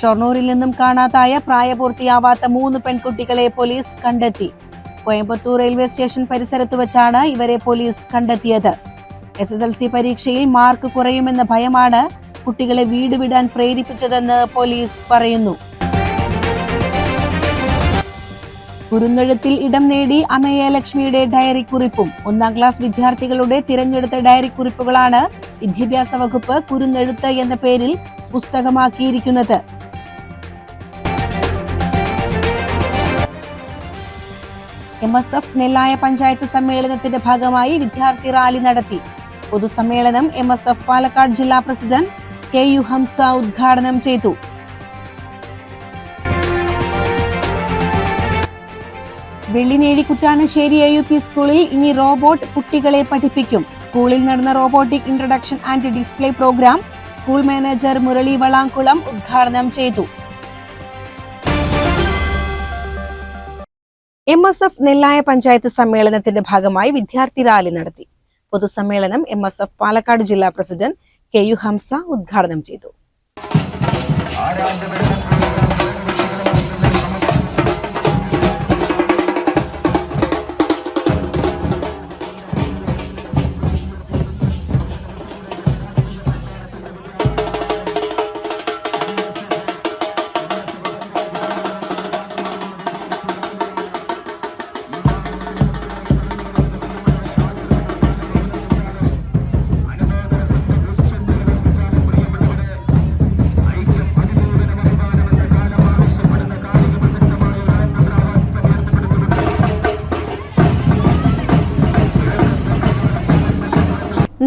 ഷൊർണൂരിൽ നിന്നും കാണാതായ പ്രായപൂർത്തിയാവാത്ത മൂന്ന് പെൺകുട്ടികളെ പോലീസ് കണ്ടെത്തി. കോയമ്പത്തൂർ റെയിൽവേ സ്റ്റേഷൻ പരിസരത്ത് വെച്ചാണ് ഇവരെ പോലീസ് കണ്ടെത്തിയത്. എസ് എസ് എൽ സി പരീക്ഷയിൽ മാർക്ക് കുറയുമെന്ന ഭയമാണ് കുട്ടികളെ വീട് വിടാൻ പ്രേരിപ്പിച്ചതെന്ന് പോലീസ് പറയുന്നു. കുരുന്നെഴുത്തിൽ ഇടം നേടി അമയ ലക്ഷ്മിയുടെ ഡയറി കുറിപ്പും ഒന്നാം ക്ലാസ് വിദ്യാർത്ഥികളുടെ തിരഞ്ഞെടുത്ത ഡയറി കുറിപ്പുകളാണ് വിദ്യാഭ്യാസ വകുപ്പ് കുരുന്നെഴുത്ത് എന്ന പേരിൽ പുസ്തകമാക്കിയിരിക്കുന്നത്. M S F Nellaya panchayat സമ്മേളനത്തിന്റെ ഭാഗമായി വിദ്യാർത്ഥി റാലി നടത്തി. പൊതുസമ്മേളനം എം എസ് എഫ് പാലക്കാട് ജില്ലാ പ്രസിഡന്റ് കെ യു ഹംസ ഉദ്ഘാടനം ചെയ്തു. Vellinezhi Kuttanassery A U P സ്കൂളിൽ ഇനി റോബോട്ട് കുട്ടികളെ പഠിപ്പിക്കും. സ്കൂളിൽ നടന്ന robotic introduction and display program school manager Murali Valankulam ഉദ്ഘാടനം ചെയ്തു. M S F Nellaya panchayat സമ്മേളനത്തിന്റെ ഭാഗമായി വിദ്യാർത്ഥി റാലി നടത്തി. പൊതുസമ്മേളനം എം എസ് എഫ് പാലക്കാട് ജില്ലാ പ്രസിഡന്റ് കെ യു ഹംസ ഉദ്ഘാടനം ചെയ്തു.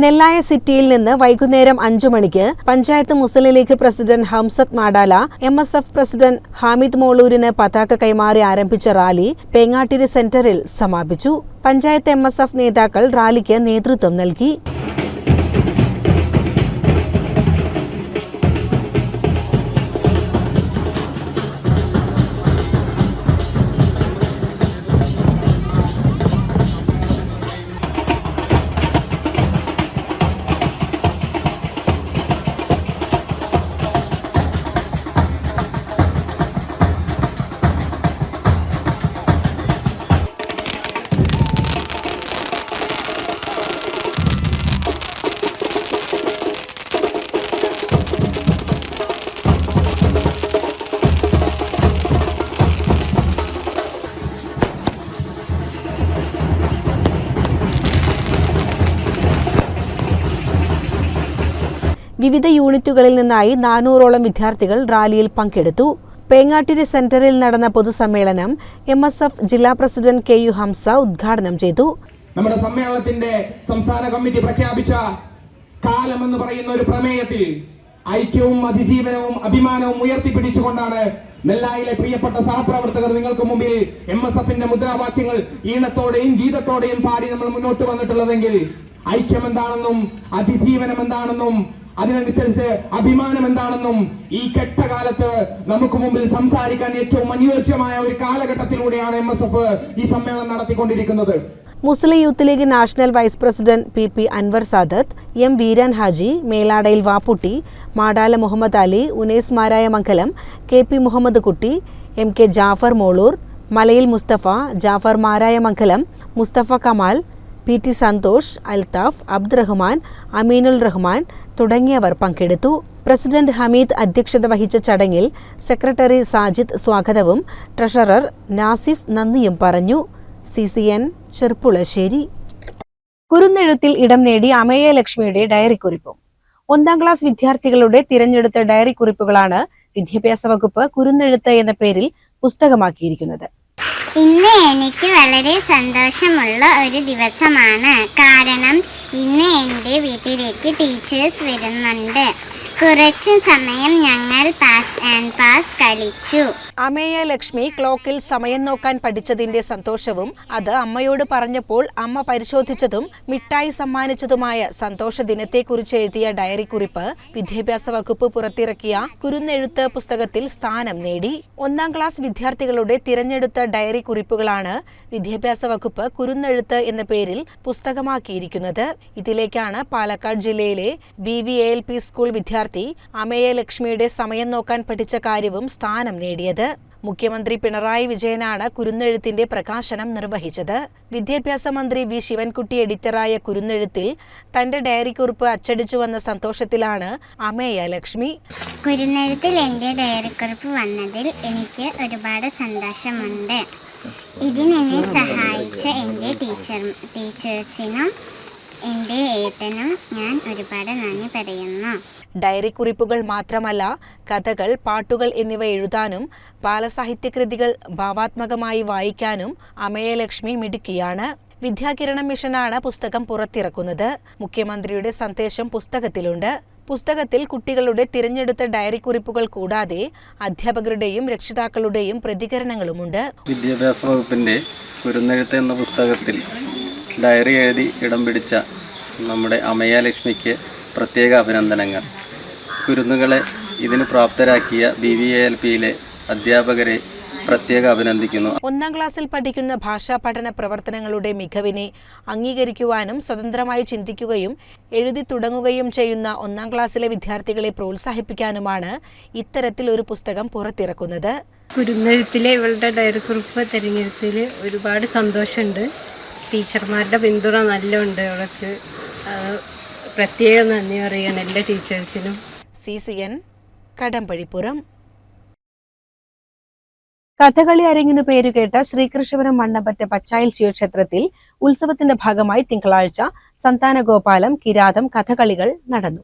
നെല്ലായ സിറ്റിയിൽ നിന്ന് വൈകുന്നേരം അഞ്ചു മണിക്ക് panchayat Muslim League president Hamsath Madala M S F president Hamid മോളൂരിന് പതാക കൈമാറി ആരംഭിച്ച റാലി പേങ്ങാട്ടിരി സെന്ററിൽ സമാപിച്ചു. പഞ്ചായത്ത് എം നേതാക്കൾ റാലിക്ക് നേതൃത്വം നൽകി. വിവിധ യൂണിറ്റുകളിൽ നിന്നായി നാനൂറോളം വിദ്യാർത്ഥികൾ റാലിയിൽ പങ്കെടുത്തു. പേങ്ങാട്ടിരി സെന്ററിൽ നടന്ന പൊതുസമ്മേളനം എം എസ് എഫ് ജില്ലാ പ്രസിഡന്റ് കെ യു ഹംസ ഉദ്ഘാടനം ചെയ്തു. നമ്മുടെ സമ്മേളനത്തിന്റെ സംസ്ഥാന കമ്മിറ്റി പ്രഖ്യാപിച്ച കാലം എന്ന് പറയുന്ന ഒരു പ്രമേയത്തിൽ ഐക്യവും അതിജീവനവും അഭിമാനവും ഉയർത്തിപ്പിടിച്ചുകൊണ്ടാണ് നെല്ലായിലെ പ്രിയപ്പെട്ട സഹപ്രവർത്തകർ നിങ്ങൾക്ക് മുമ്പിൽ എം എസ് എഫിന്റെ മുദ്രാവാക്യങ്ങൾ ഈണത്തോടെയും ഗീതത്തോടെയും പാടി നമ്മൾ മുന്നോട്ട് വന്നിട്ടുള്ളതെങ്കിൽ ഐക്യം എന്താണെന്നും അതിജീവനം എന്താണെന്നും അതിനനുസരിച്ച് അഭിമാനം എന്താണെന്നും ഈ കെട്ടകാലത്ത് നമുക്ക് മുമ്പിൽ സംസാരിക്കാൻ ഏറ്റവും അനുയോജ്യമായ ഒരു കാലഘട്ടത്തിലൂടെയാണ് എം എസ് എഫ് ഈ സമ്മേളനം നടത്തിക്കൊണ്ടിരിക്കുന്നത്. Muslim Youth League national vice president P P Anwar Sadath M Veeran Haji മേലാടയിൽ Vapputty Madala Muhammad Ali Unais മാരായ മംഗലം കെ പി മുഹമ്മദ് കുട്ടി എം കെ ജാഫർ മോളൂർ മലയിൽ മുസ്തഫ ജാഫർ മാരായ മംഗലം മുസ്തഫ കമാൽ പി ടി സന്തോഷ് അൽതാഫ് അബ്ദുറഹ്മാൻ അമീനുൽ റഹ്മാൻ തുടങ്ങിയവർ പങ്കെടുത്തു. പ്രസിഡന്റ് ഹമീദ് അധ്യക്ഷത വഹിച്ച ചടങ്ങിൽ സെക്രട്ടറി സാജിദ് സ്വാഗതവും ട്രഷറർ നാസിഫ് നന്ദിയും പറഞ്ഞു. C C N Cherpulassery. കുരുന്നെഴുത്തിൽ ഇടം നേടി അമേയ ലക്ഷ്മിയുടെ ഡയറി കുറിപ്പും ഒന്നാം ക്ലാസ് വിദ്യാർത്ഥികളുടെ തിരഞ്ഞെടുത്ത ഡയറി കുറിപ്പുകളാണ് വിദ്യാഭ്യാസ വകുപ്പ് കുരുന്നെഴുത്ത് എന്ന പേരിൽ പുസ്തകമാക്കിയിരിക്കുന്നത്. ഇന്ന് എനിക്ക് വളരെ സന്തോഷമുള്ള ഒരു ദിവസമാണ്. കാരണം ഇന്ന് എന്റെ വീട്ടിലേക്ക് ടീച്ചേഴ്സ് വരുന്നുണ്ട്. കുറച്ച് സമയം ഞങ്ങൾ പാസ് ആൻഡ് പാസ് കളിച്ചു. അമേയ ലക്ഷ്മി ക്ലോക്കിൽ സമയം നോക്കാൻ പഠിച്ചതിന്റെ സന്തോഷവും അത് അമ്മയോട് പറഞ്ഞപ്പോൾ അമ്മ പരിശോധിച്ചതും മിഠായി സമ്മാനിച്ചതുമായ സന്തോഷ ദിനത്തെക്കുറിച്ച് എഴുതിയ ഡയറി കുറിപ്പ് വിദ്യാഭ്യാസ വകുപ്പ് പുറത്തിറക്കിയ കുരുന്നെഴുത്ത് പുസ്തകത്തിൽ സ്ഥാനം നേടി. ഒന്നാം ക്ലാസ് വിദ്യാർത്ഥികളുടെ തിരഞ്ഞെടുത്ത ഡയറി കുറിപ്പുകളാണ് വിദ്യാഭ്യാസ വകുപ്പ് കുരുന്നെഴുത്ത് എന്ന പേരിൽ പുസ്തകമാക്കിയിരിക്കുന്നത്. ഇതിലേക്കാണ് പാലക്കാട് ജില്ലയിലെ B V A L P school വിദ്യാർത്ഥി അമേയ ലക്ഷ്മിയുടെ സമയം നോക്കാൻ പഠിച്ച കാര്യവും സ്ഥാനം നേടിയത്. മുഖ്യമന്ത്രി പിണറായി വിജയനാണ് കുരുന്നെഴുത്തിന്റെ പ്രകാശനം നിർവഹിച്ചത്. വിദ്യാഭ്യാസ മന്ത്രി വി. ശിവൻകുട്ടി എഡിറ്ററായ കുരുന്നെഴുത്തിൽ തന്റെ ഡയറി കുറിപ്പ് അച്ചടിച്ചു വന്ന സന്തോഷത്തിലാണ് അമേയ ലക്ഷ്മി. കുരുന്നെഴുത്തിൽ എന്റെ ഡയറിക്കുറിപ്പ് വന്നതിൽ എനിക്ക് ഒരുപാട് സന്തോഷമുണ്ട്. ഇതിനെന്നെ സഹായിച്ച എന്റെ ടീച്ചർ ടീച്ചേഴ്സിനും എന്റെ ഏട്ടനും ഞാൻ ഒരുപാട് നന്ദി പറയുന്നു. ഡയറി കുറിപ്പുകൾ മാത്രമല്ല കഥകൾ പാട്ടുകൾ എന്നിവ എഴുതാനും ബാലസാഹിത്യകൃതികൾ ഭാവാത്മകമായി വായിക്കാനും അമയലക്ഷ്മി മിടുക്കിയാണ്. വിദ്യാകിരണ മിഷനാണ് പുസ്തകം പുറത്തിറക്കുന്നത്. മുഖ്യമന്ത്രിയുടെ സന്ദേശം പുസ്തകത്തിലുണ്ട്. പുസ്തകത്തിൽ കുട്ടികളുടെ തിരഞ്ഞെടുത്ത ഡയറി കുറിപ്പുകൾ കൂടാതെ അധ്യാപകരുടെയും രക്ഷിതാക്കളുടെയും പ്രതികരണങ്ങളുമുണ്ട്. വിദ്യാഭ്യാസ വകുപ്പിന്റെ കുരുന്നെഴുത്ത് എന്ന പുസ്തകത്തിൽ ഡയറി എഴുതി ഇടം പിടിച്ച നമ്മുടെ അമയ ലക്ഷ്മിക്ക് പ്രത്യേക അഭിനന്ദനങ്ങൾ. കുരുന്നുകളെ ഇതിന് പ്രാപ്തരാക്കിയ ബി വി എ എൽ പിയിലെ അധ്യാപകരെ പ്രത്യേക അഭിനന്ദിക്കുന്നു. ഒന്നാം ക്ലാസ്സിൽ പഠിക്കുന്ന ഭാഷാ പഠന പ്രവർത്തനങ്ങളുടെ മികവിനെ അംഗീകരിക്കുവാനും സ്വതന്ത്രമായി ചിന്തിക്കുകയും എഴുതി തുടങ്ങുകയും ചെയ്യുന്ന ഒന്നാം ക്ലാസ്സിലെ വിദ്യാർത്ഥികളെ പ്രോത്സാഹിപ്പിക്കാനുമാണ് ഇത്തരത്തിൽ ഒരു പുസ്തകം പുറത്തിറക്കുന്നത്. കുരുന്നെഴുത്തിലെ ഇവളുടെ ഡയറി കുറിപ്പ് തിരഞ്ഞെടുത്തിൽ ഒരുപാട് സന്തോഷമുണ്ട്. ടീച്ചർമാരുടെ പിന്തുണ നല്ലുണ്ട് അവൾക്ക്. പ്രത്യേകം നന്ദി അറിയാൻ എല്ലാ ടീച്ചേഴ്സിനും. C C N Kadambazhipuram. Kathakali അരങ്ങിനു പേരുകേട്ട ശ്രീകൃഷ്ണപുരം മണ്ണപ്പറ്റ പച്ചായൽ ശിവക്ഷേത്രത്തിൽ ഉത്സവത്തിന്റെ ഭാഗമായി തിങ്കളാഴ്ച സന്താനഗോപാലം കിരാതം കഥകളികൾ നടന്നു.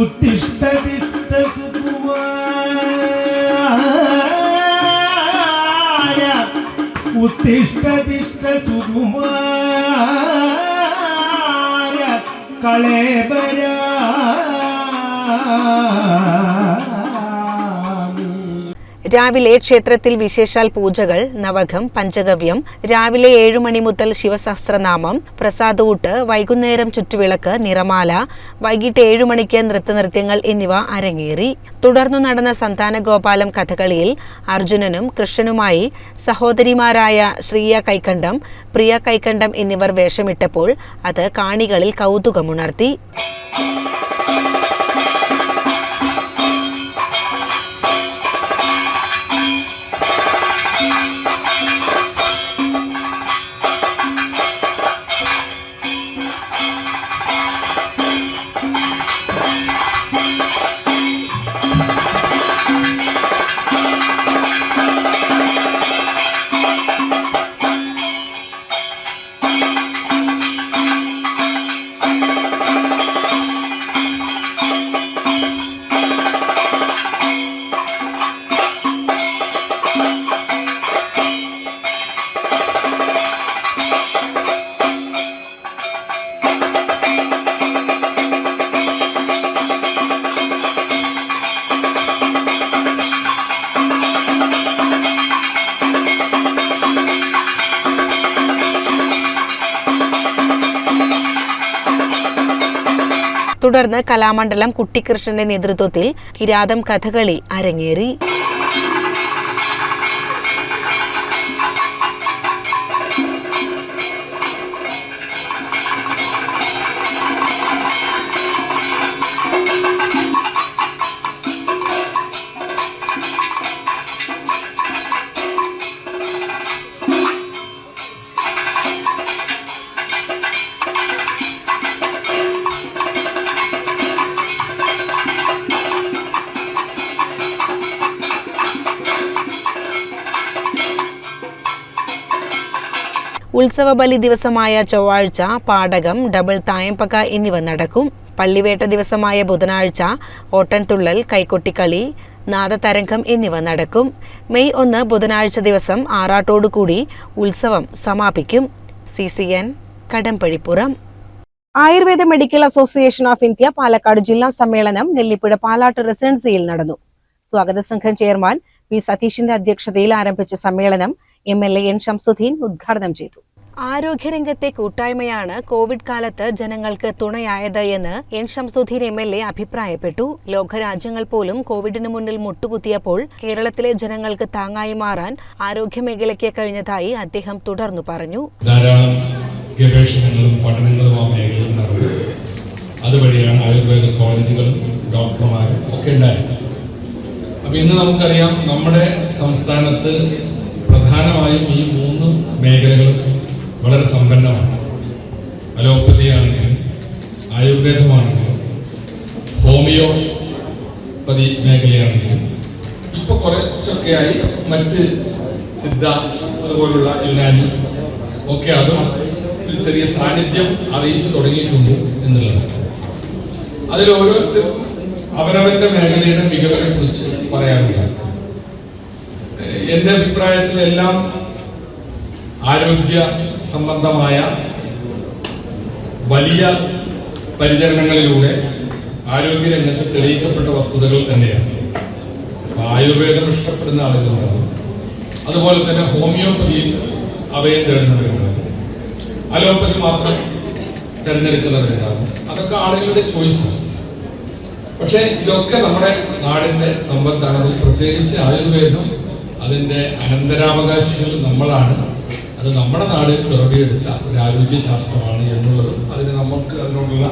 ഉത്തിഷ്ഠതിഷ്ഠ സുകുമാര ഉത്തിഷ്ഠതിഷ്ഠ സുകുമാര കളേബരാ രാവിലെ ക്ഷേത്രത്തിൽ വിശേഷാൽ പൂജകൾ നവകം പഞ്ചഗവ്യം രാവിലെ മണി മുതൽ ശിവസഹസ്രനാമം പ്രസാദൂട്ട് വൈകുന്നേരം ചുറ്റുവിളക്ക് നിറമാല വൈകിട്ട് മണിക്ക് നൃത്തനൃത്യങ്ങൾ എന്നിവ അരങ്ങേറി. തുടർന്നു നടന്ന സന്താനഗോപാലം കഥകളിയിൽ അർജുനനും കൃഷ്ണനുമായി സഹോദരിമാരായ ശ്രീയ കൈക്കണ്ഠം പ്രിയ കൈക്കണ്ഠം എന്നിവർ വേഷമിട്ടപ്പോൾ അത് കാണികളിൽ കൗതുകമുണർത്തി. കലാമണ്ഡലം കുട്ടിക്കൃഷ്ണന്റെ നേതൃത്വത്തിൽ കിരാതം കഥകളി അരങ്ങേറി. ഉത്സവ ബലി ദിവസമായ ചൊവ്വാഴ്ച പാടകം ഡബിൾ തായമ്പക എന്നിവ നടക്കും. പള്ളിവേട്ട ദിവസമായ ബുധനാഴ്ച ഓട്ടൻതുള്ളൽ കൈക്കൊട്ടിക്കളി നാദതരംഗം എന്നിവ നടക്കും. മെയ് ഒന്ന് ബുധനാഴ്ച ദിവസം ആറാട്ടോടുകൂടി ഉത്സവം സമാപിക്കും. C C N Kadambazhipuram. Ayurveda medical association of India Palakkad ജില്ലാ സമ്മേളനം നെല്ലിപ്പുഴ പാലാട്ട് റെസിഡൻസിയിൽ നടന്നു. സ്വാഗത സംഘം ചെയർമാൻ പി സതീഷിന്റെ അധ്യക്ഷതയിൽ ആരംഭിച്ച സമ്മേളനം M L A N Shamsudheen ഉദ്ഘാടനം ചെയ്തു. ആരോഗ്യരംഗത്തെ കൂട്ടായ്മയാണ് കോവിഡ് കാലത്ത് ജനങ്ങൾക്ക് തുണയായത് എന്ന് N Shamsudheen M L A അഭിപ്രായപ്പെട്ടു. ലോകരാജ്യങ്ങൾ പോലും കോവിഡിന് മുന്നിൽ മുട്ടുകുത്തിയപ്പോൾ കേരളത്തിലെ ജനങ്ങൾക്ക് താങ്ങായി മാറാൻ ആരോഗ്യമേഖലയ്ക്ക് കഴിഞ്ഞതായി അദ്ദേഹം തുടർന്നു പറഞ്ഞു. ധാരാളം ഗവേഷണങ്ങളും പഠനങ്ങളും ആ മേഖലയിൽ നടന്നു. അതുവഴിയാണ് ആയുർവേദ കോളേജുകളും ഡോക്ടർമാരും ഒക്കെ ഉണ്ടായത്. അപ്പൊ ഇന്ന് നമുക്കറിയാം നമ്മുടെ സംസ്ഥാനത്ത് പ്രധാനമായും ഈ മൂന്ന് മേഖലകളും വളരെ സമ്പന്നമാണ്. അലോപ്പതി ആണെങ്കിലും ആയുർവേദമാണെങ്കിലും ഹോമിയോപ്പതി മേഖലയാണെങ്കിലും ഇപ്പൊ കുറച്ചൊക്കെയായി മറ്റ് സിദ്ധ അതുപോലുള്ള യുനാനി ഒക്കെ അതും ഒരു ചെറിയ സാന്നിധ്യം അറിയിച്ചു തുടങ്ങിയിട്ടുണ്ട് എന്നുള്ളത്. അതിൽ ഓരോരുത്തരും അവരവരുടെ മേഖലയുടെ മികവിനെ കുറിച്ച് പറയാറുണ്ട്. എന്റെ അഭിപ്രായത്തിൽ എല്ലാം ആരോഗ്യ സംബന്ധമായ വലിയ പരിചരണങ്ങളിലൂടെ ആരോഗ്യ രംഗത്ത് തെളിയിക്കപ്പെട്ട വസ്തുതകൾ തന്നെയാണ്. ആയുർവേദം ഇഷ്ടപ്പെടുന്ന ആളുകളുണ്ടാകും അതുപോലെ തന്നെ ഹോമിയോപ്പതിയിൽ അവയെ തിരഞ്ഞെടുക്കുന്നത്. അലോപ്പതി മാത്രം തിരഞ്ഞെടുക്കുന്നവരുണ്ടാകും അതൊക്കെ ആളുകളുടെ ചോയ്സ്. പക്ഷേ ഇതൊക്കെ നമ്മുടെ നാടിന്റെ സമ്പത്താണ്. പ്രത്യേകിച്ച് ആയുർവേദം അതിന്റെ അനന്തരാവകാശികൾ നമ്മളാണ്. അത് നമ്മുടെ നാട് പിറവിയെടുത്ത ഒരു ആരോഗ്യശാസ്ത്രമാണ് എന്നുള്ളതും അതിന് നമുക്ക് അതിനോടുള്ള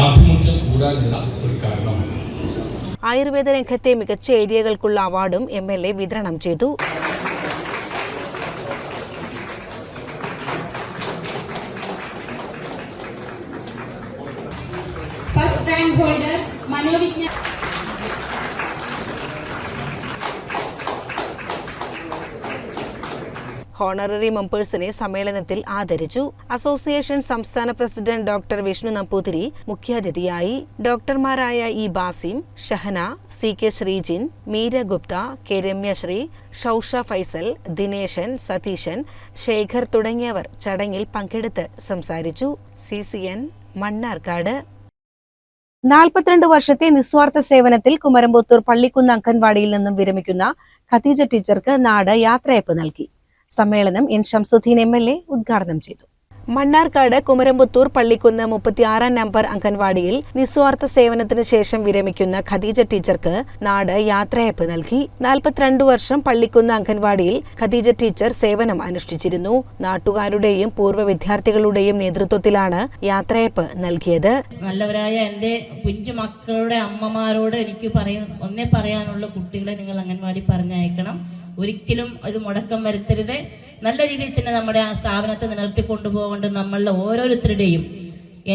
ആഭിമുഖ്യം കൂടാനുള്ള ഒരു കാരണമാണ്. ആയുർവേദ രംഗത്തെ മികച്ച ഏരിയകൾക്കുള്ള അവാർഡും എം എൽ എ വിതരണം ചെയ്തു. ഫസ്റ്റ് റാങ്ക് ഹോൾഡർ മനോവിജ്ഞാന ഹോണററി മെമ്പേഴ്സിനെ സമ്മേളനത്തിൽ ആദരിച്ചു. അസോസിയേഷൻ സംസ്ഥാന പ്രസിഡന്റ് ഡോക്ടർ വിഷ്ണു നമ്പൂതിരി മുഖ്യാതിഥിയായി ഡോക്ടർമാരായ E Basim Shahana C K Sreejin Meera Gupta K Ramyasree Shousha Faisal Dineshan Satheeshan Shekhar തുടങ്ങിയവർ ചടങ്ങിൽ പങ്കെടുത്ത് സംസാരിച്ചു. C C N Mannarkkad. നാൽപ്പത്തിരണ്ട് വർഷത്തെ നിസ്വാർത്ഥ സേവനത്തിൽ കുമരമ്പത്തൂർ പള്ളിക്കുന്ന് അംഗൻവാടിയിൽ നിന്നും വിരമിക്കുന്ന ഖദീജ ടീച്ചർക്ക് നാട് യാത്രയപ്പ് നൽകി. സമ്മേളനം N Shamsudheen M L A ഉദ്ഘാടനം ചെയ്തു. മണ്ണാർക്കാട് കുമരമ്പുത്തൂർ പള്ളിക്കുന്ന് മുപ്പത്തിയാറാം നമ്പർ അംഗൻവാടിയിൽ നിസ്വാർത്ഥ സേവനത്തിന് ശേഷം വിരമിക്കുന്ന ഖദീജ ടീച്ചർക്ക് നാട് യാത്രയപ്പ് നൽകി. നാൽപ്പത്തിരണ്ട് വർഷം പള്ളിക്കുന്ന് അംഗൻവാടിയിൽ ഖദീജ ടീച്ചർ സേവനം അനുഷ്ഠിച്ചിരുന്നു. നാട്ടുകാരുടെയും പൂർവ വിദ്യാർത്ഥികളുടെയും നേതൃത്വത്തിലാണ് യാത്രയപ്പ് നൽകിയത്. നല്ലവരായ എന്റെ കുഞ്ഞു മക്കളുടെ അമ്മമാരോട് എനിക്ക് പറയാൻ ഒന്നേ പറയാനുള്ള കുട്ടികളെ നിങ്ങൾ അംഗൻവാടി പറഞ്ഞയക്കണം. ഒരിക്കലും ഇത് മുടക്കം വരുത്തരുത്. നല്ല രീതിയിൽ തന്നെ നമ്മുടെ ആ സ്ഥാപനത്തെ നിലനിർത്തി കൊണ്ടുപോകേണ്ടത് നമ്മളുടെ ഓരോരുത്തരുടെയും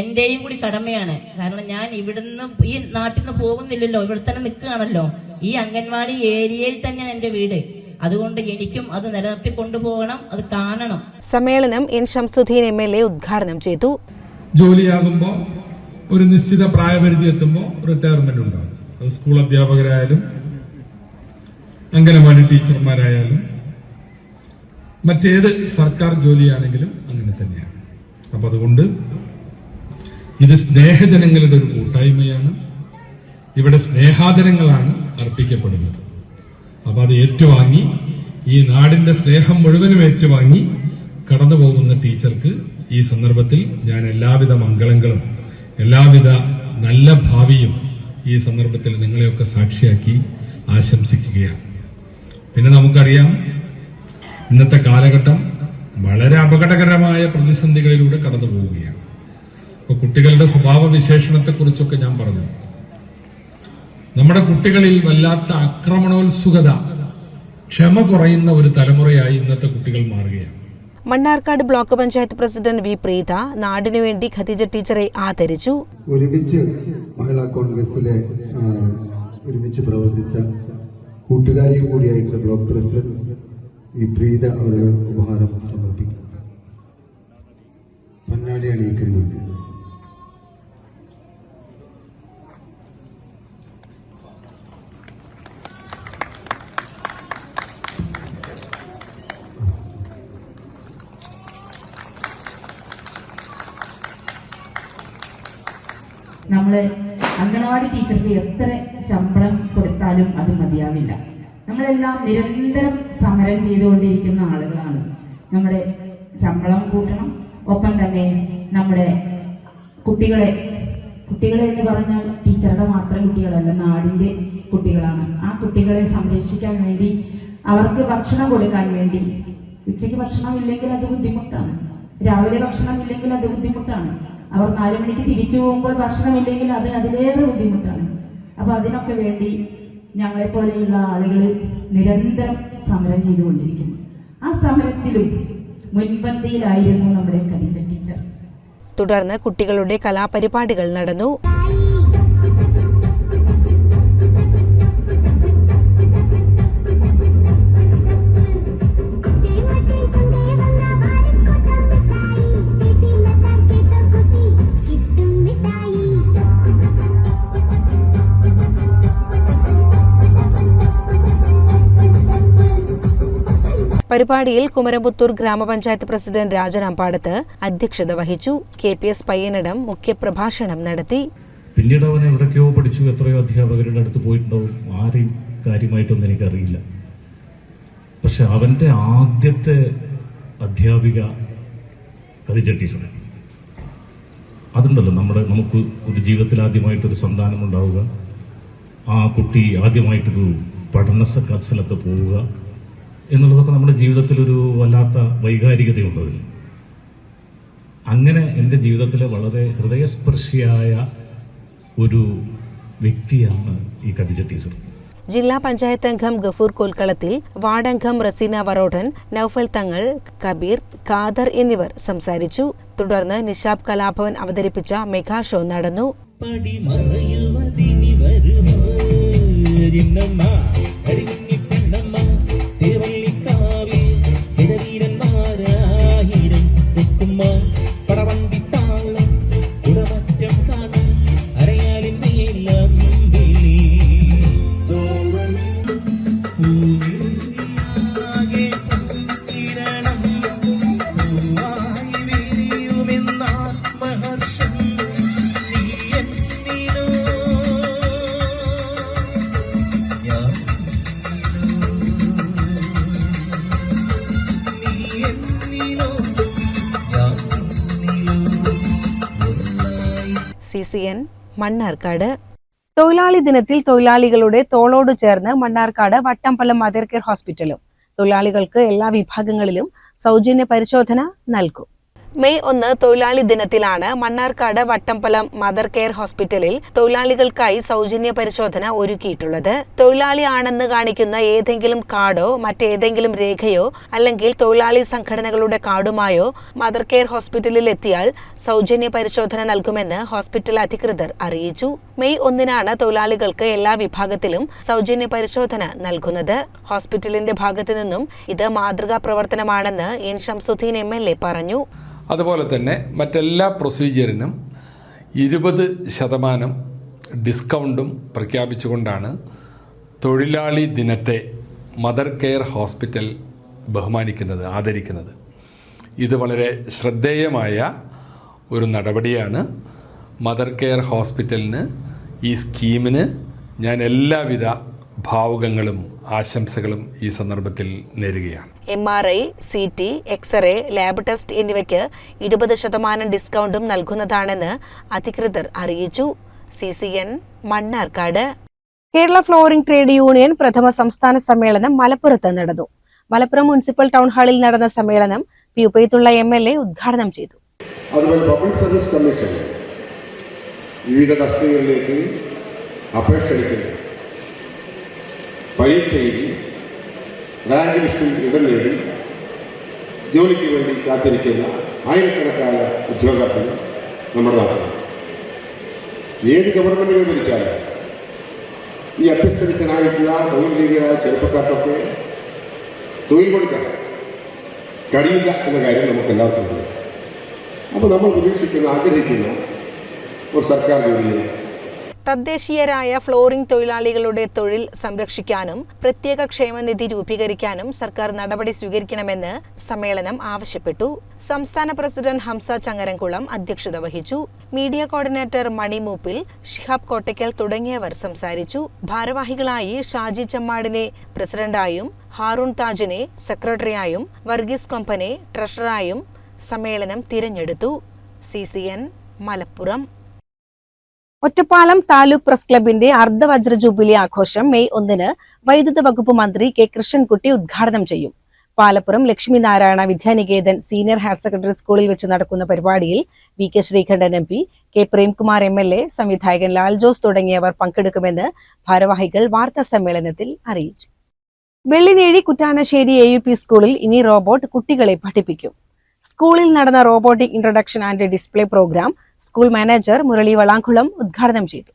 എന്റെയും കൂടി കടമയാണ്. കാരണം ഞാൻ ഇവിടുന്ന് ഈ നാട്ടിൽ നിന്ന് പോകുന്നില്ലല്ലോ ഇവിടെ തന്നെ നിൽക്കുകയാണല്ലോ. ഈ അംഗൻവാടി ഏരിയയിൽ തന്നെയാണ് എന്റെ വീട്. അതുകൊണ്ട് എനിക്കും അത് നിലനിർത്തി കൊണ്ടുപോകണം അത് കാണണം. സമ്മേളനം N Shamsudheen M L A ഉദ്ഘാടനം ചെയ്തു. ജോലിയാകുമ്പോൾ ഒരു നിശ്ചിത പ്രായപരിധി എത്തുമ്പോൾ റിട്ടയർമെന്റ് ഉണ്ടാകും അത് സ്കൂൾ അധ്യാപകരായാലും അംഗനവാടി ടീച്ചർമാരായാലും മറ്റേത് സർക്കാർ ജോലിയാണെങ്കിലും അങ്ങനെ തന്നെയാണ്. അപ്പൊ അതുകൊണ്ട് ഇത് സ്നേഹജനങ്ങളുടെ ഒരു കൂട്ടായ്മയാണ്. ഇവിടെ സ്നേഹാദരങ്ങളാണ് അർപ്പിക്കപ്പെടുന്നത്. അപ്പൊ അത് ഏറ്റുവാങ്ങി ഈ നാടിന്റെ സ്നേഹം മുഴുവനും ഏറ്റുവാങ്ങി കടന്നു പോകുന്ന ടീച്ചർക്ക് ഈ സന്ദർഭത്തിൽ ഞാൻ എല്ലാവിധ മംഗളങ്ങളും എല്ലാവിധ നല്ല ഭാവിയും ഈ സന്ദർഭത്തിൽ നിങ്ങളെയൊക്കെ സാക്ഷിയാക്കി ആശംസിക്കുകയാണ്. പിന്നെ നമുക്കറിയാം ഇന്നത്തെ കാലഘട്ടം വളരെ അപകടകരമായ പ്രതിസന്ധികളിലൂടെ കടന്നു പോവുകയാണ്. ഇപ്പൊ കുട്ടികളുടെ സ്വഭാവ വിശേഷണത്തെ കുറിച്ചൊക്കെ ഞാൻ പറഞ്ഞു. നമ്മുടെ കുട്ടികളിൽ വല്ലാത്ത ആക്രമണോത്സുകത ക്ഷമ കുറയുന്ന ഒരു തലമുറയായി ഇന്നത്തെ കുട്ടികൾ മാറുകയാണ്. Mannarkkad block panchayat president V Preetha നാടിനു വേണ്ടി ഖദീജ ടീച്ചറെ ആദരിച്ചു. ഒരുമിച്ച് മഹിളാ കോൺഗ്രസിലെ ആ, ഒരുമിച്ച് പ്രവർത്തിച്ച കൂട്ടുകാരിയും കൂടിയായിട്ടുള്ള ബ്ലോക്ക് പ്രസിഡന്റ് ഈ പ്രീത ഒരു ഉപഹാരം സമർപ്പിക്കും പൊന്നാടി അണിയിക്കുന്നുണ്ട്. നമ്മളെ അംഗനവാടി ടീച്ചർക്ക് എത്ര ശമ്പളം കൊടുത്താലും അത് മതിയാവില്ല. നമ്മളെല്ലാം നിരന്തരം സമരം ചെയ്തുകൊണ്ടിരിക്കുന്ന ആളുകളാണ്. നമ്മുടെ ശമ്പളം കൂട്ടണം. ഒപ്പം തന്നെ നമ്മുടെ കുട്ടികളെ കുട്ടികളെ എന്ന് പറഞ്ഞാൽ ടീച്ചറുടെ മാത്രം കുട്ടികളല്ല നാടിന്റെ കുട്ടികളാണ്. ആ കുട്ടികളെ സംരക്ഷിക്കാൻ വേണ്ടി അവർക്ക് ഭക്ഷണം കൊടുക്കാൻ വേണ്ടി ഉച്ചയ്ക്ക് ഭക്ഷണം ഇല്ലെങ്കിൽ അത് ബുദ്ധിമുട്ടാണ്. രാവിലെ ഭക്ഷണം ഇല്ലെങ്കിൽ അത് ബുദ്ധിമുട്ടാണ്. അവർ നാലു മണിക്ക് തിരിച്ചു പോകുമ്പോൾ ഭക്ഷണം ഇല്ലെങ്കിൽ അത് അതിലേറെ ബുദ്ധിമുട്ടാണ്. അപ്പൊ അതിനൊക്കെ വേണ്ടി ഞങ്ങളെ പോലെയുള്ള ആളുകൾ നിരന്തരം സമരം ചെയ്തുകൊണ്ടിരിക്കുന്നു. ആ സമരത്തിലും മുൻപന്തിയിലായിരുന്നു നമ്മുടെ കവിത ടീച്ചർ. തുടർന്ന് കുട്ടികളുടെ കലാപരിപാടികൾ നടന്നു. പരിപാടിയിൽ കുമരമ്പുത്തൂർ ഗ്രാമപഞ്ചായത്ത് പ്രസിഡന്റ് രാജൻ അമ്പാടത്ത് അധ്യക്ഷത വഹിച്ചു. കെ പി എസ് പയ്യനിടം മുഖ്യപ്രഭാഷണം നടത്തി. പിന്നീട് അവൻ എവിടേക്കോ പഠിച്ചു. എത്രയോ അധ്യാപകരുടെ അടുത്ത് പോയിട്ടുണ്ടാവും. ആരെയും കാര്യമായിട്ടൊന്നും എനിക്കറിയില്ല. പക്ഷെ അവന്റെ ആദ്യത്തെ അധ്യാപിക ഖദീജ ടീച്ചർ അതുണ്ടല്ലോ നമ്മുടെ നമുക്ക് ഒരു ജീവിതത്തിൽ ആദ്യമായിട്ടൊരു സന്താനം ഉണ്ടാവുക ആ കുട്ടി ആദ്യമായിട്ടൊരു പഠന സ്ഥലത്ത് പോവുക. എന്നുള്ളതൊക്കെ നമ്മുടെ ജീവിതത്തിൽ ഒരു വല്ലാത്ത വൈകാരികതയുണ്ട് അതിന് അങ്ങനെ എന്റെ ജീവിതത്തിലെ വളരെ ഹൃദയസ്പർശിയായ ഒരു വ്യക്തിയാണ് ഈ കദിജ ടീച്ചർ. ജില്ലാ പഞ്ചായത്ത് അംഗം ഗഫൂർ കൊൽക്കളത്തിൽ വാർഡംഗം റസീന വറോഡൻ നൌഫൽ തങ്ങൾ കബീർ ഖാദർ എന്നിവർ സംസാരിച്ചു. തുടർന്ന് നിഷാബ് കലാഭവൻ അവതരിപ്പിച്ച മെഗാ ഷോ നടന്നു. സി മണ്ണാർക്കാട്. തൊഴിലാളി ദിനത്തിൽ തൊഴിലാളികളുടെ തോളോട് ചേർന്ന് മണ്ണാർക്കാട് വട്ടമ്പലം മദർ കെയർ ഹോസ്പിറ്റലും തൊഴിലാളികൾക്ക് എല്ലാ വിഭാഗങ്ങളിലും സൗജന്യ പരിശോധന നൽകും. മെയ് ഒന്ന് തൊഴിലാളി ദിനത്തിലാണ് മണ്ണാർക്കാട് വട്ടമ്പലം മദർ കെയർ ഹോസ്പിറ്റലിൽ തൊഴിലാളികൾക്കായി സൗജന്യ പരിശോധന ഒരുക്കിയിട്ടുള്ളത്. തൊഴിലാളി ആണെന്ന് കാണിക്കുന്ന ഏതെങ്കിലും കാർഡോ മറ്റേതെങ്കിലും രേഖയോ അല്ലെങ്കിൽ തൊഴിലാളി സംഘടനകളുടെ കാർഡുമായോ മദർ കെയർ ഹോസ്പിറ്റലിൽ എത്തിയാൽ സൗജന്യ പരിശോധന നൽകുമെന്ന് ഹോസ്പിറ്റൽ അധികൃതർ അറിയിച്ചു. മെയ് ഒന്നിനാണ് തൊഴിലാളികൾക്ക് എല്ലാ വിഭാഗത്തിലും സൗജന്യ പരിശോധന നൽകുന്നത്. ഹോസ്പിറ്റലിന്റെ ഭാഗത്തു നിന്നും ഇത് മാതൃകാ പ്രവർത്തനമാണെന്ന് N. Shamsudheen M. L. A പറഞ്ഞു. അതുപോലെ തന്നെ മറ്റെല്ലാ പ്രൊസീജിയറിനും ഇരുപത് ശതമാനം ഡിസ്കൗണ്ടും പ്രഖ്യാപിച്ചുകൊണ്ടാണ് തൊഴിലാളി ദിനത്തെ മദർ കെയർ ഹോസ്പിറ്റൽ ബഹുമാനിക്കുന്നത് ആദരിക്കുന്നത്. ഇത് വളരെ ശ്രദ്ധേയമായ ഒരു നടപടിയാണ് മദർ കെയർ ഹോസ്പിറ്റലിന് ഈ സ്കീമിന് ഞാൻ എല്ലാവിധ ഭാവുകങ്ങളും ആശംസകളും ഈ സന്ദർഭത്തിൽ നേരുകയാണ്. M R I C T x ray lab test എന്നിവയ്ക്ക് ഇരുപത് ശതമാനം ഡിസ്കൗണ്ടും നൽകുന്നതാണെന്ന് അധികൃതർ അറിയിച്ചു. C C N Mannarkkad. Kerala flooring trade union പ്രഥമ സംസ്ഥാന സമ്മേളനം മലപ്പുറത്ത് നടന്നു. മലപ്പുറം മുനിസിപ്പൽ ടൗൺ ഹാളിൽ നടന്ന സമ്മേളനം P Ubaidulla M L A ഉദ്ഘാടനം ചെയ്തു. അതുപോലെ പബ്ലിക് സർവീസ് കമ്മീഷൻ വിവിധ തസ്തികകളിലേക്ക് അപേക്ഷ എടുക്കുന്നു പരീക്ഷയിൽ റാങ്ക് ലിസ്റ്റിൽ ഇടം നേടി ജോലിക്ക് വേണ്ടി കാത്തിരിക്കുന്ന ആയിരക്കണക്കായ ഉദ്യോഗാർത്ഥികൾ നമ്മുടെ നാട്ടിൽ. ഏത് ഗവൺമെന്റുകൾ ഭരിച്ചാലും ഈ അഭ്യസ്തവിത്തനായിട്ടുള്ള തൊഴിൽ രീതികളായ ചെറുപ്പക്കാർക്കൊക്കെ തൊഴിൽ കൊടുക്കാൻ കഴിയില്ല എന്ന കാര്യം നമുക്ക് എല്ലാവർക്കും അറിയാം. അപ്പോൾ നമ്മൾ പ്രതീക്ഷിക്കുന്ന ആഗ്രഹിക്കുന്ന ഒരു സർക്കാർ ജോലിയെ തദ്ദേശീയരായ ഫ്ലോറിംഗ് തൊഴിലാളികളുടെ തൊഴിൽ സംരക്ഷിക്കാനും പ്രത്യേക ക്ഷേമനിധി രൂപീകരിക്കാനും സർക്കാർ നടപടി സ്വീകരിക്കണമെന്ന് സമ്മേളനം ആവശ്യപ്പെട്ടു. സംസ്ഥാന പ്രസിഡന്റ് ഹംസ ചങ്ങരംകുളം അധ്യക്ഷത വഹിച്ചു. മീഡിയ കോർഡിനേറ്റർ മണിമൂപ്പിൽ ഷിഹാബ് കോട്ടയ്ക്കൽ തുടങ്ങിയവർ സംസാരിച്ചു. ഭാരവാഹികളായി ഷാജി ചമ്മാടിനെ പ്രസിഡന്റായും ഹാറൂൺ താജിനെ സെക്രട്ടറിയായും വർഗീസ് കൊമ്പനെ ട്രഷററായും സമ്മേളനം തിരഞ്ഞെടുത്തു. C C N Malappuram. Ottapalam taluk press ക്ലബിന്റെ അർദ്ധവജ്ര ജൂബിലി ആഘോഷം മെയ് ഒന്നിന് വൈദ്യുത വകുപ്പ് മന്ത്രി കെ കൃഷ്ണൻകുട്ടി ഉദ്ഘാടനം ചെയ്യും. Palappuram Lakshmi Narayana Vidyaniketan senior higher secondary സ്കൂളിൽ വെച്ച് നടക്കുന്ന പരിപാടിയിൽ V K Sreekandan M P K Premkumar M L A സംവിധായകൻ ലാൽ ജോസ് തുടങ്ങിയവർ പങ്കെടുക്കുമെന്ന് ഭാരവാഹികൾ വാർത്താ സമ്മേളനത്തിൽ അറിയിച്ചു. Vellinezhi Kuttanassery A U P സ്കൂളിൽ ഇനി റോബോട്ട് കുട്ടികളെ പഠിപ്പിക്കും. സ്കൂളിൽ നടന്ന robotic introduction and display program school manager Murali Valankulam ഉദ്ഘാടനം ചെയ്തു.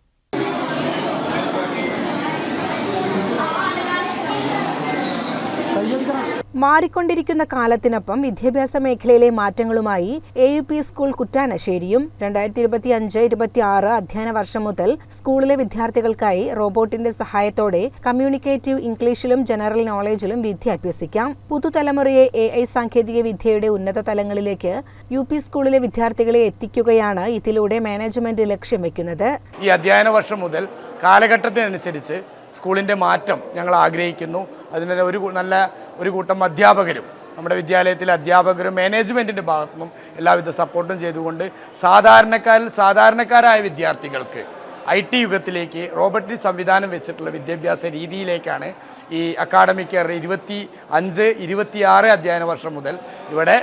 മാറിക്കൊണ്ടിരിക്കുന്ന കാലത്തിനൊപ്പം വിദ്യാഭ്യാസ മേഖലയിലെ മാറ്റങ്ങളുമായി എ യു പി സ്കൂൾ കുറ്റാനശ്ശേരിയും രണ്ടായിരത്തി ഇരുപത്തി അഞ്ച് ഇരുപത്തി ആറ് അധ്യയന വർഷം മുതൽ സ്കൂളിലെ വിദ്യാർത്ഥികൾക്കായി റോബോട്ടിന്റെ സഹായത്തോടെ കമ്മ്യൂണിക്കേറ്റീവ് ഇംഗ്ലീഷിലും ജനറൽ നോളജിലും വിദ്യ അഭ്യസിക്കാം. പുതുതലമുറയെ എ ഐ സാങ്കേതിക വിദ്യയുടെ ഉന്നത തലങ്ങളിലേക്ക് യു പി സ്കൂളിലെ വിദ്യാർത്ഥികളെ എത്തിക്കുകയാണ് ഇതിലൂടെ മാനേജ്മെന്റ് ലക്ഷ്യം വെക്കുന്നത്. ഈ അധ്യയന വർഷം മുതൽ കാലഘട്ടത്തിനനുസരിച്ച് സ്കൂളിന്റെ മാറ്റം ഞങ്ങൾ ആഗ്രഹിക്കുന്നു. അതിന് ഒരു നല്ല ഒരു കൂട്ടം അധ്യാപകരും നമ്മുടെ വിദ്യാലയത്തിലെ അധ്യാപകരും മാനേജ്മെന്റിന്റെ ഭാഗത്തുനിന്നും എല്ലാവിധ സപ്പോർട്ടും ചെയ്തുകൊണ്ട് സാധാരണക്കാരിൽ സാധാരണക്കാരായ വിദ്യാർത്ഥികൾക്ക് ഐ ടി യുഗത്തിലേക്ക് റോബോട്ടിക് സംവിധാനം വെച്ചിട്ടുള്ള വിദ്യാഭ്യാസ രീതിയിലേക്കാണ് ഈ അക്കാഡമിക് ഇയർ ഇരുപത്തി അഞ്ച് ഇരുപത്തിയാറ് അധ്യയന വർഷം മുതൽ ഇവിടെ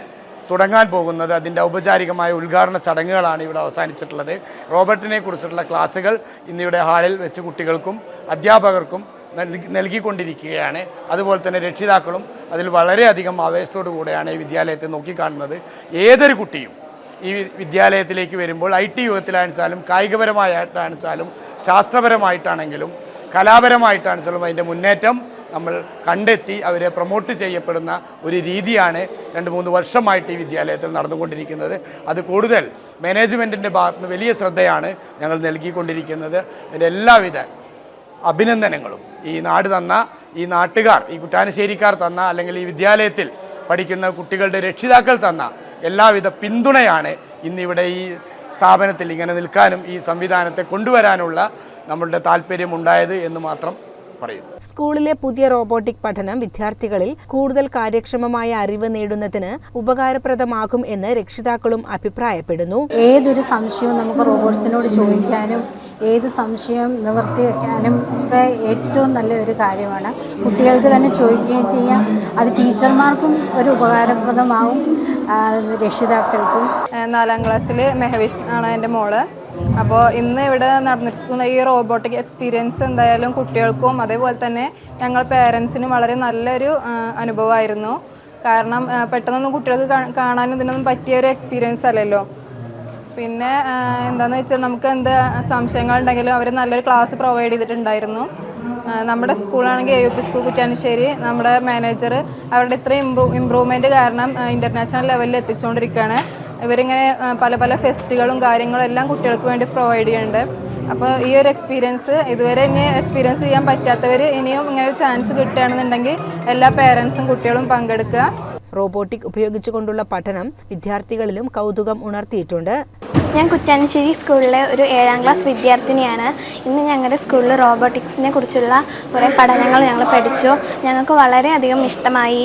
തുടങ്ങാൻ പോകുന്നത്. അതിന്റെ ഔപചാരികമായ ഉദ്ഘാടന ചടങ്ങുകളാണ് ഇവിടെ അവസാനിച്ചിട്ടുള്ളത്. റോബർട്ടിനെ കുറിച്ചിട്ടുള്ള ക്ലാസ്സുകൾ ഇന്നിവിടെ ഹാളിൽ വെച്ച് കുട്ടികൾക്കും അധ്യാപകർക്കും നൽകിക്കൊണ്ടിരിക്കുകയാണ്. അതുപോലെ തന്നെ രക്ഷിതാക്കളും അതിൽ വളരെയധികം ആവേശത്തോടു കൂടെയാണ് ഈ വിദ്യാലയത്തെ നോക്കിക്കാണുന്നത്. ഏതൊരു കുട്ടിയും ഈ വിദ്യാലയത്തിലേക്ക് വരുമ്പോൾ ഐ ടി യുഗത്തിലാണെച്ചാലും കായികപരമായിട്ടാണെച്ചാലും ശാസ്ത്രപരമായിട്ടാണെങ്കിലും കലാപരമായിട്ടാണെച്ചാലും അതിന്റെ മുന്നേറ്റം നമ്മൾ കണ്ടെത്തി അവരെ പ്രൊമോട്ട് ചെയ്യപ്പെടുന്ന ഒരു രീതിയാണ് രണ്ട് മൂന്ന് വർഷമായിട്ട് ഈ വിദ്യാലയത്തിൽ നടന്നുകൊണ്ടിരിക്കുന്നത്. അത് കൂടുതൽ മാനേജ്മെന്റിന്റെ ഭാഗത്തുനിന്ന് വലിയ ശ്രദ്ധയാണ് ഞങ്ങൾ നൽകിക്കൊണ്ടിരിക്കുന്നത്. അതിന്റെ എല്ലാവിധ അഭിനന്ദനങ്ങളും. ഈ നാട് തന്ന ഈ നാട്ടുകാർ ഈ കുറ്റാനശ്ശേരിക്കാർ തന്ന അല്ലെങ്കിൽ ഈ വിദ്യാലയത്തിൽ പഠിക്കുന്ന കുട്ടികളുടെ രക്ഷിതാക്കൾ തന്ന എല്ലാവിധ പിന്തുണയാണ് ഇന്നിവിടെ ഈ സ്ഥാപനത്തിൽ ഇങ്ങനെ നിൽക്കാനും ഈ സംവിധാനത്തെ കൊണ്ടുവരാനുള്ള നമ്മളുടെ താല്പര്യം ഉണ്ടായത് എന്ന് മാത്രം പറയുന്നു. സ്കൂളിലെ പുതിയ റോബോട്ടിക് പഠനം വിദ്യാർത്ഥികളിൽ കൂടുതൽ കാര്യക്ഷമമായ അറിവ് നേടുന്നതിന് ഉപകാരപ്രദമാകും എന്ന് രക്ഷിതാക്കളും അഭിപ്രായപ്പെടുന്നു. ഏതൊരു സംശയവും നമുക്ക് റോബോട്ട്സിനോട് ചോദിക്കാനും ഏത് സംശയം നിവർത്തി വയ്ക്കാനും ഒക്കെ ഏറ്റവും നല്ല ഒരു കാര്യമാണ്. കുട്ടികൾക്ക് തന്നെ ചോദിക്കുകയും ചെയ്യാം. അത് ടീച്ചർമാർക്കും ഒരു ഉപകാരപ്രദമാവും. രക്ഷിതാക്കൾക്കും. നാലാം ക്ലാസ്സിൽ മെഹവിഷ് ആണ് എന്റെ മോൾ. അപ്പോൾ ഇന്ന് ഇവിടെ നടന്നിരിക്കുന്ന ഈ റോബോട്ടിക് എക്സ്പീരിയൻസ് എന്തായാലും കുട്ടികൾക്കും അതേപോലെ തന്നെ ഞങ്ങൾ പേരൻസിനും വളരെ നല്ലൊരു അനുഭവമായിരുന്നു. കാരണം പെട്ടെന്നൊന്നും കുട്ടികൾക്ക് കാണാനും ഇതിനൊന്നും പറ്റിയ ഒരു എക്സ്പീരിയൻസ് അല്ലല്ലോ. പിന്നെ എന്താണെന്ന് വെച്ചാൽ നമുക്ക് എന്ത് സംശയങ്ങൾ ഉണ്ടെങ്കിലും അവർ നല്ലൊരു ക്ലാസ് പ്രൊവൈഡ് ചെയ്തിട്ടുണ്ടായിരുന്നു. നമ്മുടെ സ്കൂളാണെങ്കിൽ A U P school Kuttanassery നമ്മുടെ മാനേജർ അവരുടെ ഇത്രയും ഇമ്പ്രൂ ഇമ്പ്രൂവ്മെന്റ് കാരണം ഇന്റർനാഷണൽ ലെവലിൽ എത്തിച്ചുകൊണ്ടിരിക്കുകയാണ് ഇവരിങ്ങനെ പല പല ഫെസ്റ്റുകളും കാര്യങ്ങളും എല്ലാം കുട്ടികൾക്ക് വേണ്ടി പ്രൊവൈഡ് ചെയ്യുന്നുണ്ട് അപ്പോൾ ഈ ഒരു എക്സ്പീരിയൻസ് ഇതുവരെ ഇനി എക്സ്പീരിയൻസ് ചെയ്യാൻ പറ്റാത്തവർ ഇനിയും ഇങ്ങനെ ഒരു ചാൻസ് കിട്ടുകയാണെന്നുണ്ടെങ്കിൽ എല്ലാ പേരൻസും കുട്ടികളും പങ്കെടുക്കുക. റോബോട്ടിക് ഉപയോഗിച്ചുകൊണ്ടുള്ള പഠനം വിദ്യാർത്ഥികളിലും കൗതുകം ഉണർത്തിയിട്ടുണ്ട്. ഞാൻ കുറ്റാനശ്ശേരി സ്കൂളിലെ ഒരു ഏഴാം ക്ലാസ് വിദ്യാർത്ഥിനിയാണ്. ഇന്ന് ഞങ്ങളുടെ സ്കൂളിൽ റോബോട്ടിക്സിനെ കുറിച്ചുള്ള കുറേ പഠനങ്ങൾ ഞങ്ങൾ പഠിച്ചു. ഞങ്ങൾക്ക് വളരെയധികം ഇഷ്ടമായി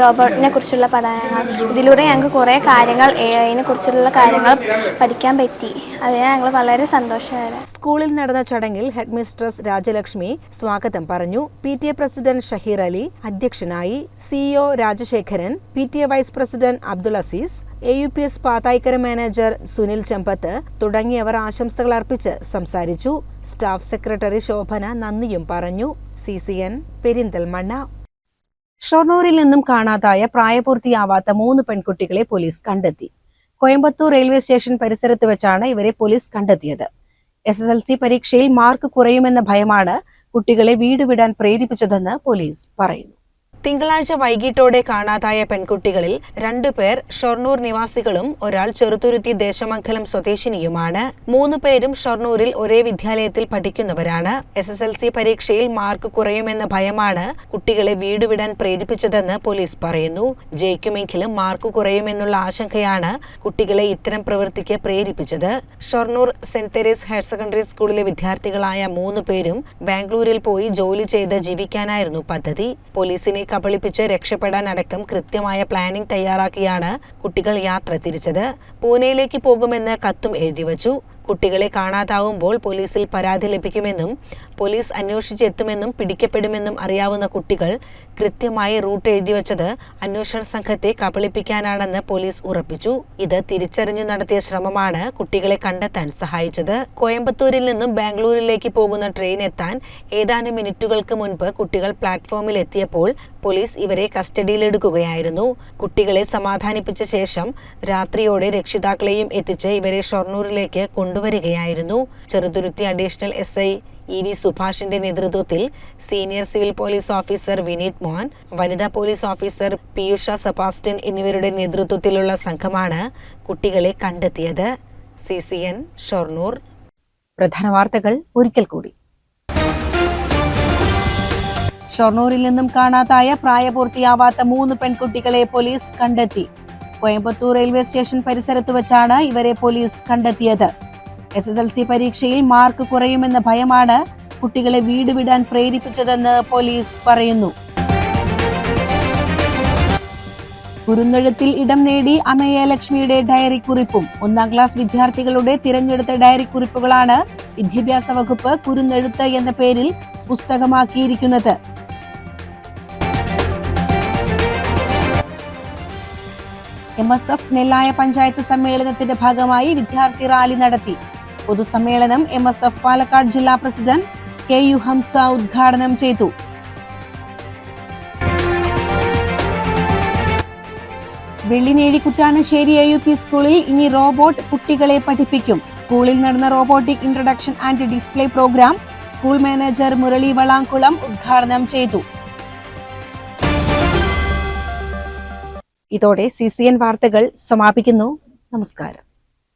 റോബോട്ടിനെ കുറിച്ചുള്ള പഠനങ്ങൾ. ഇതിലൂടെ ഞങ്ങൾക്ക് കുറേ കാര്യങ്ങൾ എ ഐനെ കുറിച്ചുള്ള കാര്യങ്ങൾ പഠിക്കാൻ പറ്റി. അതിന് ഞങ്ങൾ വളരെ സന്തോഷകരം. സ്കൂളിൽ നടന്ന ചടങ്ങിൽ ഹെഡ്മിസ്ട്രസ് രാജലക്ഷ്മി സ്വാഗതം പറഞ്ഞു. P T A president Shaheer Ali അധ്യക്ഷനായി CEO Rajasekharan P T A vice president Abdul Azeez A U P S Pathayikkara manager Sunil Chembath തുടങ്ങിയവർ ആശംസകൾ അർപ്പിച്ച് സംസാരിച്ചു. സ്റ്റാഫ് സെക്രട്ടറി ശോഭന നന്ദിയും പറഞ്ഞു. C C N Perinthalmanna. ഷൊർണൂരിൽ നിന്നും കാണാതായ പ്രായപൂർത്തിയാവാത്ത മൂന്ന് പെൺകുട്ടികളെ പോലീസ് കണ്ടെത്തി. കോയമ്പത്തൂർ റെയിൽവേ സ്റ്റേഷൻ പരിസരത്ത് വെച്ചാണ് ഇവരെ പോലീസ് കണ്ടെത്തിയത്. എസ് എസ് എൽ സി പരീക്ഷയിൽ മാർക്ക് കുറയുമെന്ന ഭയമാണ് കുട്ടികളെ വീട് വിടാൻ പ്രേരിപ്പിച്ചതെന്ന് പോലീസ് പറയുന്നു. തിങ്കളാഴ്ച വൈകിട്ടോടെ കാണാതായ പെൺകുട്ടികളിൽ രണ്ടുപേർ ഷൊർണൂർ നിവാസികളും ഒരാൾ ചെറുതുരുത്തി ദേശമംഗലം സ്വദേശിനിയുമാണ്. മൂന്ന് പേരും ഷൊർണൂരിൽ ഒരേ വിദ്യാലയത്തിൽ പഠിക്കുന്നവരാണ്. എസ് എസ് എൽ സി പരീക്ഷയിൽ മാർക്ക് കുറയുമെന്ന ഭയമാണ് കുട്ടികളെ വീടുവിടാൻ പ്രേരിപ്പിച്ചതെന്ന് പോലീസ് പറയുന്നു. ജയിക്കുമെങ്കിലും മാർക്ക് കുറയുമെന്നുള്ള ആശങ്കയാണ് കുട്ടികളെ ഇത്തരം പ്രവൃത്തിക്ക് പ്രേരിപ്പിച്ചത്. Shoranur Saint Teresa's higher secondary സ്കൂളിലെ വിദ്യാർത്ഥികളായ മൂന്ന് പേരും ബാംഗ്ലൂരിൽ പോയി ജോലി ചെയ്ത് ജീവിക്കാനായിരുന്നു പദ്ധതി. പോലീസിനെ കബളിപ്പിച്ച് രക്ഷപ്പെടാൻ അടക്കം കൃത്യമായ പ്ലാനിംഗ് തയ്യാറാക്കിയാണ് കുട്ടികൾ യാത്ര തിരിച്ചത്. പൂനെയിലേക്ക് പോകുമെന്ന് കത്തും എഴുതിവച്ചു കുട്ടികളെ കാണാതാവുമ്പോൾ പോലീസിൽ പരാതി ലഭിക്കുമെന്നും പോലീസ് അന്വേഷിച്ചെത്തുമെന്നും പിടിക്കപ്പെടുമെന്നും അറിയാവുന്ന കുട്ടികൾ കൃത്യമായി റൂട്ട് എഴുതി വച്ചത് അന്വേഷണ സംഘത്തെ കബളിപ്പിക്കാനാണെന്ന് പോലീസ് ഉറപ്പിച്ചു. ഇത് തിരിച്ചറിഞ്ഞു നടത്തിയ ശ്രമമാണ് കുട്ടികളെ കണ്ടെത്താൻ സഹായിച്ചത്. കോയമ്പത്തൂരിൽ നിന്നും ബാംഗ്ലൂരിലേക്ക് പോകുന്ന ട്രെയിൻ എത്താൻ ഏതാനും മിനിറ്റുകൾക്ക് മുൻപ് കുട്ടികൾ പ്ലാറ്റ്ഫോമിൽ എത്തിയപ്പോൾ പോലീസ് ഇവരെ കസ്റ്റഡിയിലെടുക്കുകയായിരുന്നു. കുട്ടികളെ സമാധാനിപ്പിച്ച ശേഷം രാത്രിയോടെ രക്ഷിതാക്കളെയും എത്തിച്ച് ഇവരെ ഷൊർണൂരിലേക്ക് കൊണ്ടുവരികയായിരുന്നു. Cheruthuruthy additional S E V സുഭാഷിന്റെ നേതൃത്വത്തിൽ senior civil police officer Vineeth Mohan വനിതാ പോലീസ് ഓഫീസർ പിയുഷ സെബാസ്റ്റ്യൻ എന്നിവരുടെ നേതൃത്വത്തിലുള്ള സംഘമാണ് കുട്ടികളെ കണ്ടെത്തിയത്. C C N Shoranur. പ്രധാന വാർത്തകൾ ഒരിക്കൽ കൂടി. ഷൊർണൂരിൽ നിന്നും കാണാതായ പ്രായപൂർത്തിയാവാത്ത മൂന്ന് പെൺകുട്ടികളെ പോലീസ് കണ്ടെത്തി. കോയമ്പത്തൂർ റെയിൽവേ സ്റ്റേഷൻ പരിസരത്ത് വെച്ചാണ് ഇവരെ പോലീസ് കണ്ടെത്തിയത്. എസ് എസ് എൽ സി പരീക്ഷയിൽ മാർക്ക് കുറയുമെന്ന ഭയമാണ് കുട്ടികളെ വീട് വിടാൻ പ്രേരിപ്പിച്ചതെന്ന് പോലീസ് പറയുന്നു. കുരുന്നെഴുത്തിൽ ഇടം നേടി അമയ ലക്ഷ്മിയുടെ ഡയറി കുറിപ്പും ഒന്നാം ക്ലാസ് വിദ്യാർത്ഥികളുടെ തിരഞ്ഞെടുത്ത ഡയറി കുറിപ്പുകളാണ് വിദ്യാഭ്യാസ വകുപ്പ് കുരുന്നെഴുത്ത് എന്ന പേരിൽ പുസ്തകമാക്കിയിരിക്കുന്നത്. M S F Nellaya panchayat സമ്മേളനത്തിന്റെ ഭാഗമായി വിദ്യാർത്ഥി റാലി നടത്തി. പൊതുസമ്മേളനം എം എസ് എഫ് പാലക്കാട് ജില്ലാ പ്രസിഡന്റ് കെ യു ഹംസ ഉദ്ഘാടനം ചെയ്തു. Vellinezhi Kuttanassery A U P സ്കൂളിൽ ഇനി റോബോട്ട് കുട്ടികളെ പഠിപ്പിക്കും. സ്കൂളിൽ നടന്ന robotic introduction and display program school manager Murali Valankulam ഉദ്ഘാടനം ചെയ്തു. ഇതോടെ സി സി എൻ വാർത്തകൾ സമാപിക്കുന്നു. നമസ്കാരം.